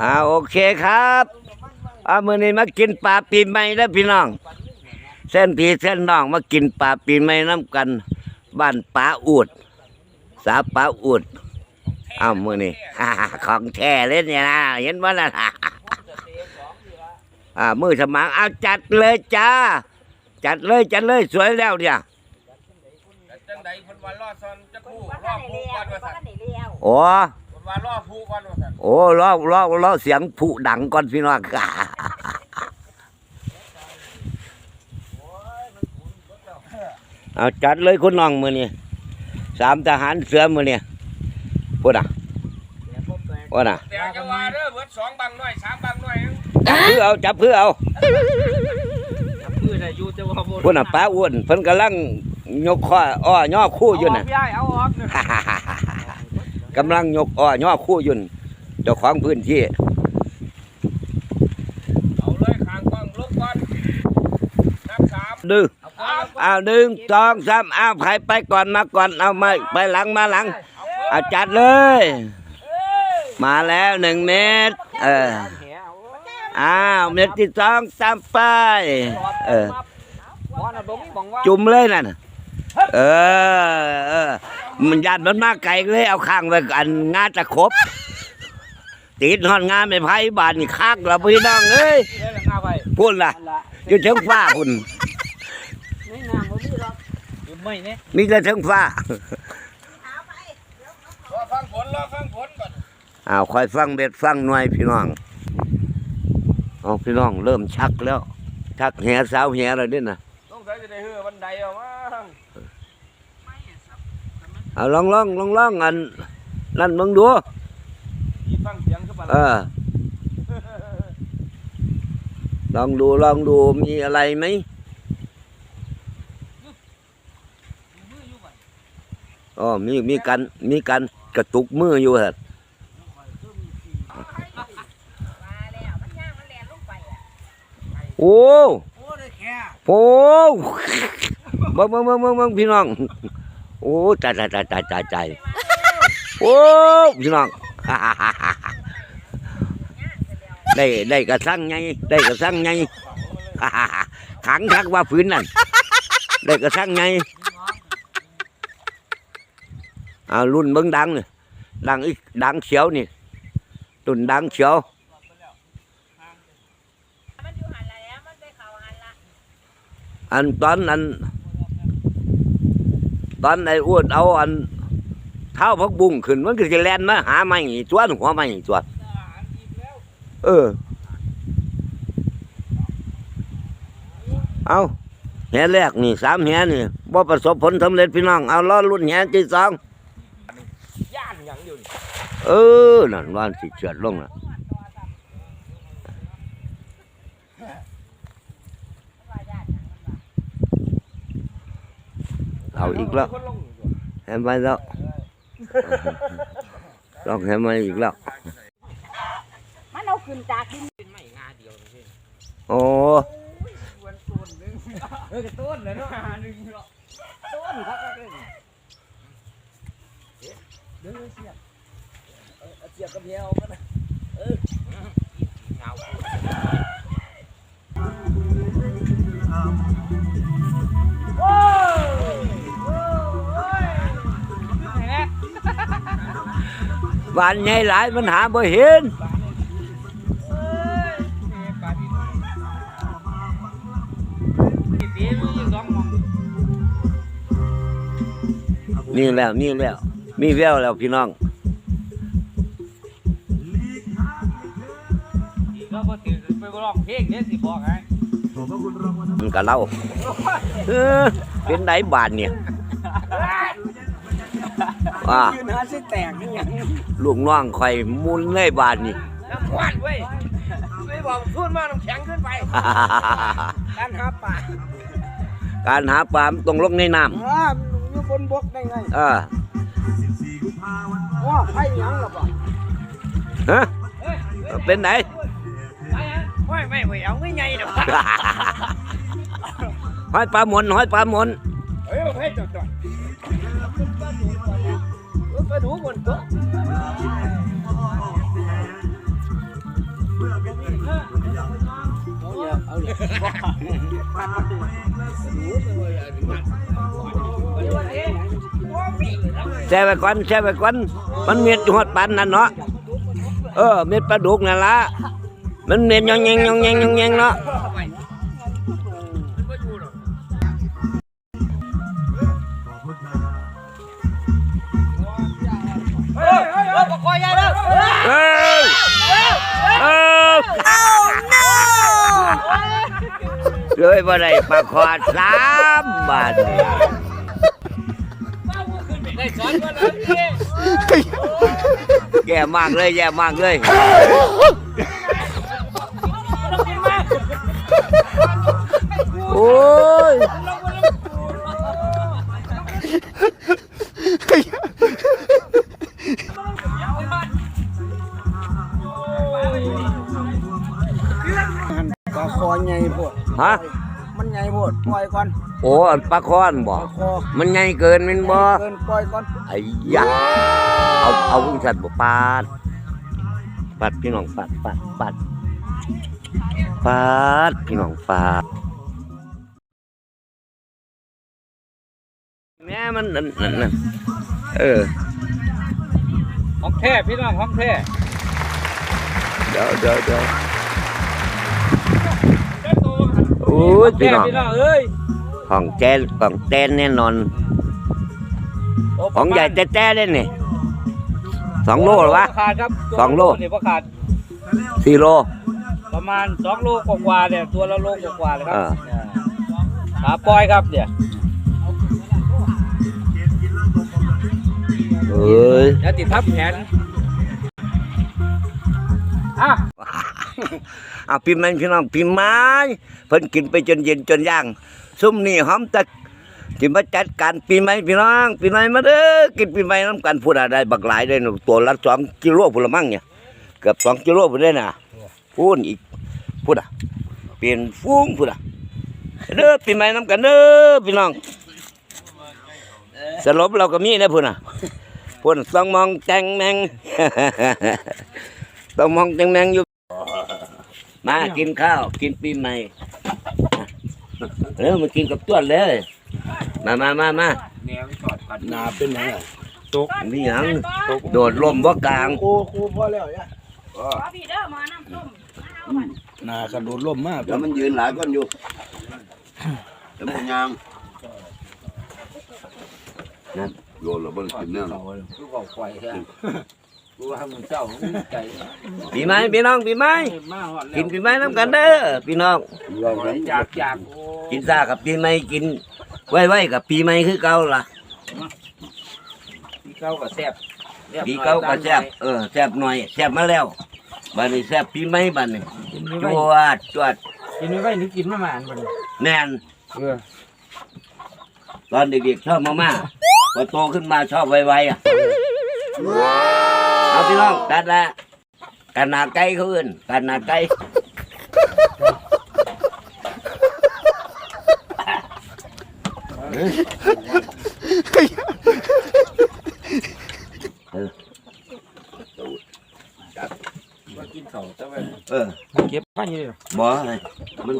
อ่าโอเคครับเอามื้อนี้มากินปลาปีใหม่เด้อพี่น้อง เส้นพี่เส้นน้องมากินปลาปีใหม่น้ำกัน บ้านปลาอูด สาปลาอูดเอามื้อนี้ของแท้เลยเนี่ยนะเห็นบ่ล่ะอ่ามือสมังเอาจัดเลยจ้า จัดเลยจัดเลยสวยแล้วเนี่ยจังใดเพิ่นว่ารอซอนจะคู่รอผู้ก่อนว่าซั่นโอ้เพิ่น ว่ารอผู้ก่อนว่าซั่นโอ้ล้อล้อล้อเสียงผุดังก่อนพี่น้องเอาจัดเลยคุณน้องมือนี่สามทหารเสือมือนี่พูดอะพูดอะแต่จะว่าเด้อเบิดสองบังน้อยสามบังน้อยจับเพื่อเอาจับเพื่อเอามือน่ะอยู่แต่ว่าบ่พูดอะป้าอ้วนเพิ่นกำลังยกข้ออ้อย่อคู่อยู่น่ะพี่ไอ้เอาออกเด้อ กำลังยกอ้อย่อคู่อยุ่นเจ้าของพื้นที่เอาเลยข้างกล้องลุกก่อนนับสามดึงเอาเอาหนึ่งสองสามเอาใครไปก่อนมาก่อนเอามาไปหลังมาหลังเอาจัดเลย มาแล้วหนึ่งเมตร เออแหเอาอ้าวเมตรที่สองตามไปเออบ่น่ะบ่มีบ่งว่าจุ่มเลยนั่นน่ะเออเออ มันยันมันมาไกลเลย เอาข้างไว้อันงาตะครบติดหอนงานไม่ไพ่บานนี่คักเราพี่น้องเอ้ยเด้อเอาไปพูดล่ะนั่นล่ะอยู่เชิงฟ้าพุ่นในน้ำบ่มีหรอกอยู่ไม่เนี่ยมีแต่เชิงฟ้ารอฟังผลรอฟังผลก่อนอ้าวคอยฟังเบ็ดฟังหน่วยพี่น้องเอาพี่น้องเริ่มชักแล้วชักแหสาวแหแล้วเด้น่ะต้องใส่จะได้เฮือบันไดเอามา เอาลองลองลองลองอันนั่นมึงดูอีฟังเสียงคือปลาเออลองดูลองดูมีอะไรไหมอ๋อมีมีการมีการกระตุกมืออยู่ฮะโอ้โอ้ได้แค่โอ้เบิ่งเบิ่งเบิ่งเบิ่งเบิ่งพี่น้อง โอ้ตายตายตายตายตายตายโอ้พี่น้องได้ได้กระสังไงได้กระสั ตุนดังเขียวมันอยู่หันละแล้วมันไปเขาหันละอันตอนอันตอนไอ้อ้วนเอาอันเท้าพักบุ้งขึ้น มันก็จะแล่นมาหาไม้อีกตัวหนึ่งหัวไม้อีกตัวเออ เอาแหแรกนี่สามแหนี่บ่ประสบผลสำเร็จพี่น้อง เอาล้อรุ่นแหที่สองย่านหยังอยู่นี่เออ นั่นวันสิเฉียดลงน่ะ อาอีกแล้วคนลงอยู่เห็นไหมแล้วลองเห็นไหมอีกแล้วมันเอาขึ้นจากดินเป็นไม่งาเดียวนี่โอ้เออต้นเลยเนาะนึงเนาะต้นครับเป็นเดี๋ยวเสียบเสียบกับเดียวกันนะเออเงา บ้านใหญ่หลายมันหาบ่เห็นนี่แล้วนี่แล้ว มีแววแล้วพี่น้องก็บ่ตื่นไปร้องเพลงเด้สิบอกให้มันก็เล่าเออเป็นไดบานเนี่ย ว่ายืนหาสิแตกนี่หยังลูกน้องข่อยมุนเลยบานนี่น้ำควันเว้ยไม่บอกขึ้นมาน้ำแข็งขึ้นไปการหาปลาการหาปลามันต้องลงในน้อ่าอยู่บนบกได้ไงำเออว่าไผหยังล่ะบ่ฮะเป็นไหนไม่ไม่ไม่เอาง่ายๆดอกห้อยปลาหมนห้อยปลาหมนเฮ้ยเฮ้ยจอด ปลาดูบนตัวเอาเลยปลาดูเลยแช่ไว้ก่อนแช่ไว้ก่อนมันเมียดหอดปันนั่นเนาะเออเม็ดปลาดุกนั่นละมันเม็ดยองแยงยองแยงยองแยงเนาะ บ่ได้ปลาคอดสามบาทได้สอนก่อนเลยพี่แย่มากเลยแย่มากเลยโอ้ยปลาคอใหญ่โพดฮะ มันใหญ่โพดปล่อยก่อนโอ้อันปลาคอนบ่ ปลาคอมันใหญ่เกินแมันบ่เกินปล่อยก่อนไอ้ยะเอาเอาพุ่งสัตว์บ่ปาดปาดพี่น้องปาดปาดปาดปาดพี่น้องปาดแม่มันนั่นนั่นนั่นเออ ของแท้พี่น้องของแท้ เดี๋ยวเดี๋ยวเดี๋ยว ยพี่น้องพี่น้องเอ้ยของแจนของแตนแน่นอน ของใหญ่แต้ๆเล่นนี่สองโลหรอวะขาดครับสองโลนี่บ่ขาดสี่โล ประมาณสองโลกว่าๆเนี่ยตัวละโลกว่าๆเลยครัอ่าเนี่ยขาปล่อยครับเนี่ยเอ้ยแล้วติดทับแขนอะ เอาปีใหม่พี่น้องปีใหม่เพิ่นกินไปจนเย็นจนย่างซุ่มนี่หอมตะทีมาจัดการปีใหม่พี่น้องปีใหม่มาเด้อกินปีใหม่น้ำกันพูดอะไรบักหลายได้หนูตัวละสองกิโลพูดละมั่งเนี่ยเกือบสองกิโลพูดได้น่ะพูดอีกพูดอะเปลี่ยนฟุ้งพูดอะเด้อปีใหม่น้ำกันเด้อพี่น้องสรุปเราก็มีนะพูดอะพูดต้องมองแตงแมงต้องมองแตงแมงอยู่ มากินข้าว กินปีใหม่เร็วมากินกับต้วนเลย มามามามาแนวจอดกันนาเป็นไงตกนี่หยังโดดลมบ่กลางครูครูพอแล้วเนี่ยขอพี่เด้อมาน้ำส้มมาเอาบัดนากระโดดล่มมากแล้วมันยืนหลายคนอยู่แล้วมันยางนั่นโยนแล้วมันกินแน่นอนคือบอ กไฟแค่กูว่ามึงเจ้ามึงใจปีใหม่พี่น้องปีใหม่มาหอดแล้วกินปีใหม่น้ำกันเด้อพี่น้อง เราเห็นจากจากกินซากับปีใหม่กิน ไว้ไว้กับปีใหม่คือเก่าล่ะพี่เก้ากับแซ่บปีเก่าก็แซ่บเออแซ่บหน่อยแซ่บมาแล้วบัดนี้แซ่บปีใหม่บัดนี้กินไม่จไหววดจวดกินไม่ไหวนี่กินมาหมานมันแน่นเออตอนเด็กๆชอบมากๆพอโตขึ้นมาชอบไวๆอะ เอาพี่น้องตัดละกันนาไก่เขาอื่นกันนาไก่เออมากินเขาแต่ว่าเออเก็บพันอยู่บ่เลยมัน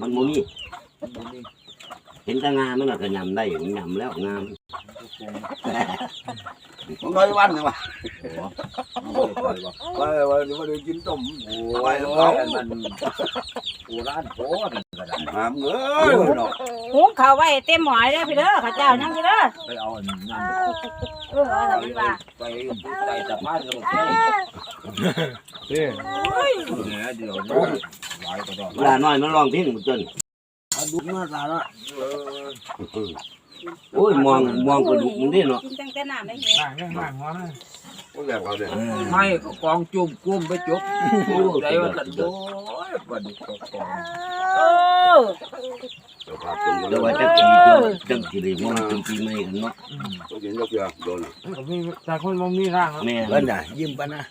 มันโมนี่เห็นแตางามันน่ะก็ยำได้มันยำแล้วงาม มันน้อยวันเลยวะว่าว่าว่าเดี๋ยวกินต้มโอ้ยแล้วมันโอ้ร้านโป้นหามเอ้ยดอกหุงข้าวไว้เต็มหม้อเด้อพี่เด้อข้าเจ้านั่งพี่เด้อไปเอาอันนั้นเอออะไรมันว่าไปใส่สะพานกับแก้เอ้ยเนี่ยเดี๋ยวหลายกระดอกเวลาน้อยมันลองเพลงมันจนดูหน้าตาละ โอ้ยมองมองกระดูกมันดิเนาะกินตั้งแต่น้ำได้เหี้ยนั่งนั่งหัวนั่งพวกแกเขาเนี่ยไม่กองจุ่มกุ้มไปจบใจว่าตัดโอ้ยบัดนี้กองโอ้เดี๋ยวพาคนมาแล้แล้ววว่าว่าจะปีจะจังสิได้มองจังปีใหม่กันเนาะตัวกินยกเยอะโดนก็มีแต่คนมันมีร่างแม่เพิ่นน่ะยิ้มปะนะ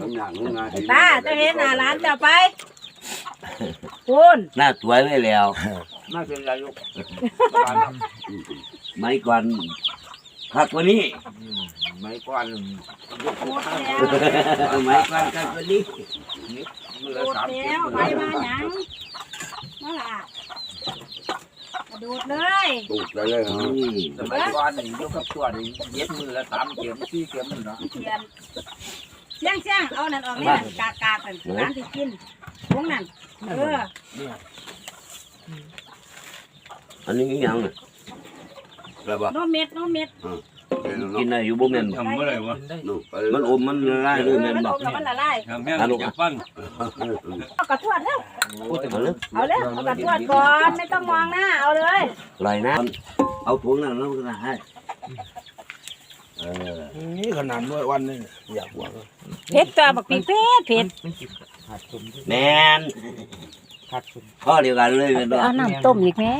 ทั้งอย่างทั้งงานตาจะเห็นหน้าร้านเจ้าไปคุณหน้าสวยไว้แล้ว ไม่เป็นไรลูกไม่ก่อนคักกว่านี้ไม่กวนหมดแล้วไม่ก่อนคักกว่านี้มือโดละดสามแล้เข็มวไปมาหยังมาล่ะกระโดดเลยตูดเลยเลยครับสมัยก่อนนี่ยกกับตัวนี่เย็บมือละสามเข็มสี่เข็มนี่เนาะเทียนเสียงเสียงเอานั่นออกนี่นั่นกากากันร้านที่กินพวกนั้นเออ อันนี้อีหยังน่ะแล้วบ่โนเม็ดโนเม็ดกินได้อยู่บ่แม่นบ่ทำเมื่อไหร่วะมันอมมันละลายเอเลยอแม่นมันบ่อมแล้วมันละลายทำแม่งจะฟันเอากระทวดแล้วเอาเลยเอาเลยเอากระทวดก่อนไม่ต้องมองหน้าเอาเลยลอยน้ำเอาถุงนั้นแล้วก็ได้ให้เออนี่ขนาดด้วยวันนึงอยากหัวก็เผ็ดตัวบักปีเผ็ดเผ็ดแม่น ข้อเดียวกันเลยแม่นบ่เอาน้ำต้มอีกแม่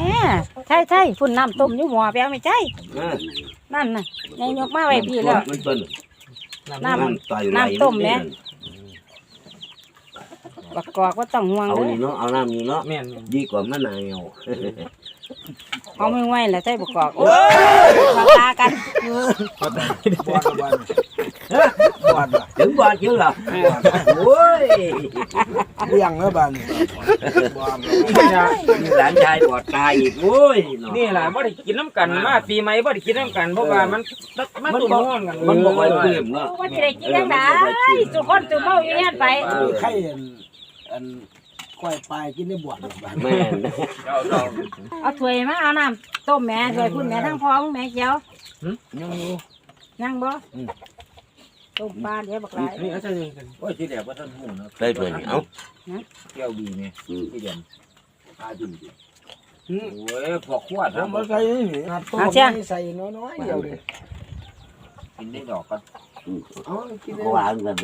ใช่ใช่ฝุ่นน้ำต้มอยู่หัวแปลไม่ใช่เออนั่นน่ะยายยกมาไว้พี่แล้ว มันเป็นน้ำต่อยน้ำต้มแม่ บักกอกว่าต้องห่วงเอาเลยนี่เนาะเอาน้ำนี่เนาะแม่นดีกว่ามะนาว เอาไม่ไหวแล้วใช่บักกอกโอ้ยมาตากันบอดบอดบอดบอดถึงบอดอยู่หรอโอ้ยเลี้ยงแล้วบ้านบอดมีหลานชายบอดตายอีกโอ้ยเนาะนี่แหละบ่ได้กินน้ำกันมาปีใหม่บ่ได้กินน้ำกันเพราะว่ามันมันตุ่มห้อนกันมันบ่ค่อยเปลี่ยนเนาะว่าจะได้กินยังไงสุกคนสุกเมาอยู่เนี่ยไปไข่อันอัน ก้อยปลายกินได้บวชบ้านแม่นเจ้าเจ้าเอาถ้วยมาเอาน้ำต้มแม่ถ้วยพุ่นแม่ทั้งพร้อมแม่เจียวยังอยู่ ยังบ่ต้มปลาเดี๋ยวบักหลายนี่เอาใส่กันโอ้ยที่แรกว่าท่านหูเนาะได้ถ้วยนี่เอ้าแก้วดีเนี่ยอืมที่เดียนตาจุ่มโอ้ยพอขวดผมทำมาใส่นี่หัดต้มใส่น้อยๆเดียวเลย กินได้ดอกก็อ๋อกินได้ก็วางกัน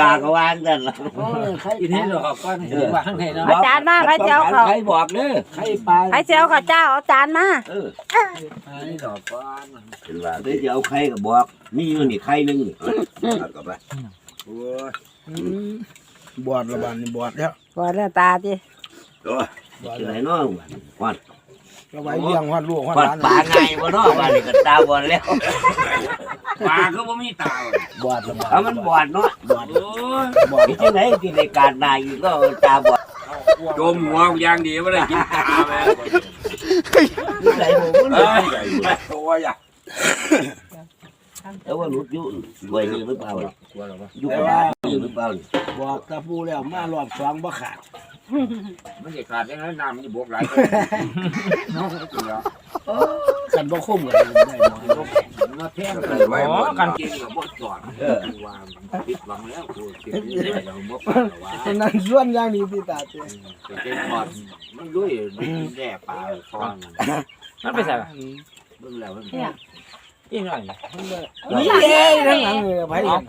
ลาก็วางกันล่ะอ๋อไข่กินได้ดอกก็เห็นว่าข้างในเนาะเอาจานมาใครเจียวเขาใครบอกเด้อไข่ปลายใครเจียวเขาเจ้าเอาจานมาเออกินได้ดอกก็เห็นว่าเดี๋ยวจะเอาไข่ก็บอกมีอยู่นี่ไข่หนึงนี่เอากลับไปโอ้ยบอดละบ้านนี่บอดแล้วบ่เรื่องตาจิโอ้ยบอดสิไหนแล้วเนาะฮอด เราไว้เลี้ยงฮอดลูกฮอดฮอดหลานปลาไงบ่เนาะว่านี่ก็ตาบอดแล้วปลาก็บ่มีตาบอดละบ้านเอามันบอดเนาะบอดโอ้ยบอดมีที่ไหนที่ในการได้อีกก็ตาบอดจมหัวอย่างดีไม่ได้กินตาแม่ที่ไหนผมก็ไม่ได้ตัวใหญ่แต่ว่าหลุดอยู่ไว้นี่หรือเปล่าอยู่กับบ้านอยู่หรือเปล่าบอกตะปูแล้วมารอบสองบ่ขาด มันจะขาดได้ไงน้ำมันจะบวกหลายน้องก็แล้วกันบ่คุ้มกันได้บ่มาแท่งอ๋อกันกินกับบดจอดวางปิดวังแล้วกูกินได้แล้วบ่ปากว่าฉะนั้นส่วนอย่างนี้ที่ตาเตือนเป็นพอดมันด้วยมันแร่ปลาฟองมันไปใส่ป่ะเบิ่งแล้วมันอีหน่อยนี่เอ้ยทั้งหลังเลยไผกัน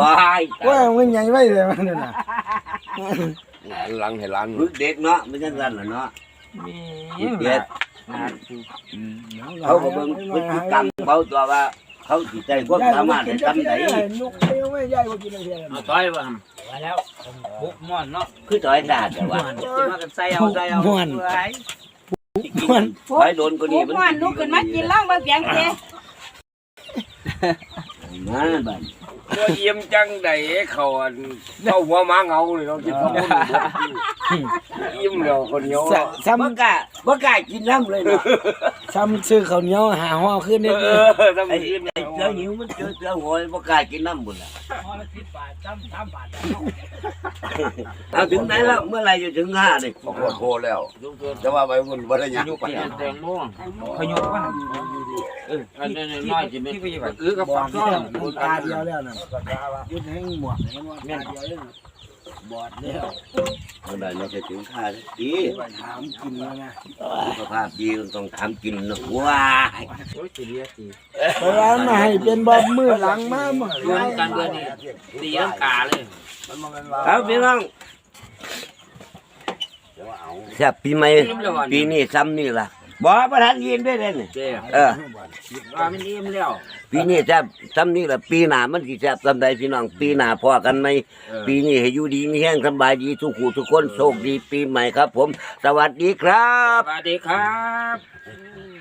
ว้ายว่ามันใหญ่ไว้เลยมันนั่ นน่ะหลังให้หลังฝึกเด็กเนาะไม่ใช่กันเหรอเนาะมีฝึกเด็กนะเขาก็เบิ่งพฤติกรรมเขาตัวว่า เขาสิใจความสามารถในตำไหนนกเตี้ยวไม่ใหญ่กว่ากินอะไรเอาต้อยป่ะมาแล้วบุกม่อนเนาะคือถอยดาดแต่ว่ากินมากันใส่เอาใส่เอาม่วนถอยโดนก็โอ้นี่ยม่วนลุกขึ้นมากินล่องเบางเสียงเจมาบัด ตัวเยี่ยมจังใดเขาอันเข้าหัวม้าเงาเลยเรากินข้าวมันยิ้มเดียวคนเดียวซ้บ่กล้าบ่กล้ากินน้ำเลยเนาะำซ้ำซื้อข้าวเหนียวหาห่อขึ้นเอได้อทำไอ้กินไอ้เจ้าหิวมันเจอเจ้าหอยบ่กล้ากินน้ำบุญล่ะ เอาถึงไหนแล้วเมื่อไหรจะถึงห้านี่บอกว่าโคแล้วจะว่าไปบุญวัฒนยังเปลี่ยนแตงโมขยกป่ะเอออันนี้น้อยจะเป็นที่ไปเออกับบอฝัดกแล้ซ้อวนตาเดียวแล้วน่ะยุดให้หมวกให้หมวกตาเดียวเลย บอดแล้วเมื่อไหรเราจะถึงห้าสักทีถามกินแล้วนะสุขภาพดีต้องถามกินเนาะว้ายโอ้ยตีเรียตีเพราะว่ามาให้เป็นบอบมือหลังมาหมดเดือนกันเดือนนี้ตีลังกาเลยเอาพี่น้องแซ่บปีใหม่ปีนี้ซ้ำนี่ล่ะ บ่ประทานยินด้วยเด้นี่เจ้เออ ว่ามันอิ่มแล้วปีนี้แซ่บซ้ำนี่ล่ะปีหน้ามันสิแซ่บซ้ำใดพี่น้อง ปีหน้าพอกันไหมปีนี้ให้อยู่ดีมีแห้งสำบายดีทุกผู้ทุกคนโชคดีปีใหม่ครับ ผม สวัสดีครับ สวัสดีครับ